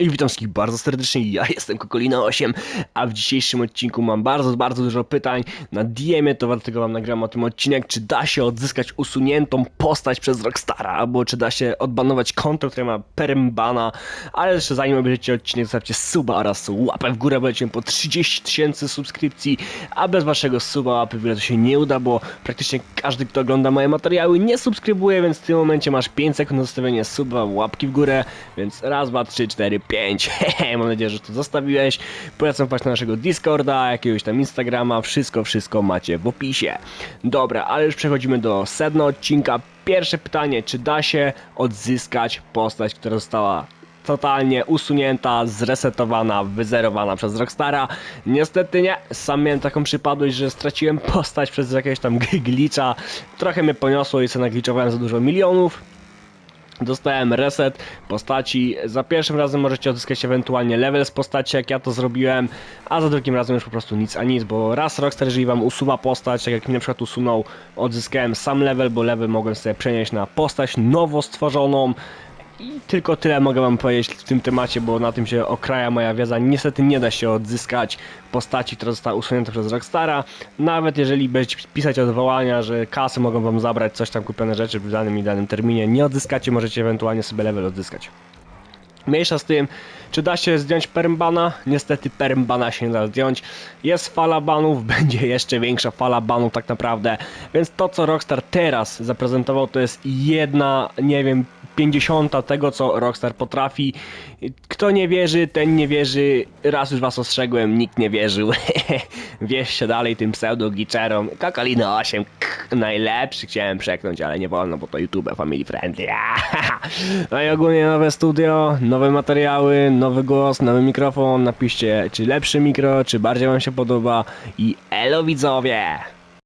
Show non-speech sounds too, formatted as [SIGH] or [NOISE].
I witam wszystkich bardzo serdecznie, ja jestem Kokolina8, a w dzisiejszym odcinku mam bardzo, bardzo dużo pytań. Na DM-ie, to dlatego wam nagram o tym odcinek, czy da się odzyskać usuniętą postać przez Rockstara, albo czy da się odbanować konto, które ma permbana, ale jeszcze zanim obejrzycie odcinek, zostawcie suba oraz łapę w górę, lecimy po 30 tysięcy subskrypcji, a bez waszego suba łapy w górę to się nie uda, bo praktycznie każdy, kto ogląda moje materiały nie subskrybuje, więc w tym momencie masz 5 sekund na zostawienie suba, łapki w górę, więc raz, dwa, trzy, cztery, pięć. [LAUGHS] Hehe, mam nadzieję, że to zostawiłeś. Polecam wpaść na naszego Discorda, jakiegoś tam Instagrama, wszystko, wszystko macie w opisie. Dobra, ale już przechodzimy do sedna odcinka. Pierwsze pytanie, czy da się odzyskać postać, która została totalnie usunięta, zresetowana, wyzerowana przez Rockstara. Niestety nie, sam miałem taką przypadłość, że straciłem [LAUGHS] postać przez jakiegoś tam [LAUGHS] glitcha. Trochę mnie poniosło i sobie nagliczowałem za dużo milionów. Dostałem reset postaci. Za pierwszym razem możecie odzyskać ewentualnie level z postaci, jak ja to zrobiłem, a za drugim razem już po prostu nic a nic, bo raz Rockstar, jeżeli wam usuwa postać, tak jak mi na przykład usunął, odzyskałem sam level, bo level mogłem sobie przenieść na postać nowo stworzoną. I tylko tyle mogę wam powiedzieć w tym temacie, bo na tym się okraja moja wiedza. Niestety nie da się odzyskać postaci, która została usunięta przez Rockstara. Nawet jeżeli będziecie pisać odwołania, że kasy mogą wam zabrać coś tam kupione rzeczy w danym i danym terminie, nie odzyskacie, możecie ewentualnie sobie level odzyskać. Mniejsza z tym, czy da się zdjąć permbana? Niestety permbana się nie da zdjąć. Jest fala banów, [LAUGHS] będzie jeszcze większa fala banów tak naprawdę. Więc to co Rockstar teraz zaprezentował to jest jedna, nie wiem, pięćdziesiąta tego co Rockstar potrafi. Kto nie wierzy, ten nie wierzy. Raz już was ostrzegłem, nikt nie wierzył. [LAUGHS] Wierzcie dalej tym pseudo glitcherom. Kakalina 8, k, najlepszy chciałem przeknąć, ale nie wolno, bo to YouTube family friendly. [LAUGHS] No i ogólnie nowe studio, nowe materiały, nowy głos, nowy mikrofon. Napiszcie, czy lepszy mikro, czy bardziej wam się podoba. I elo widzowie!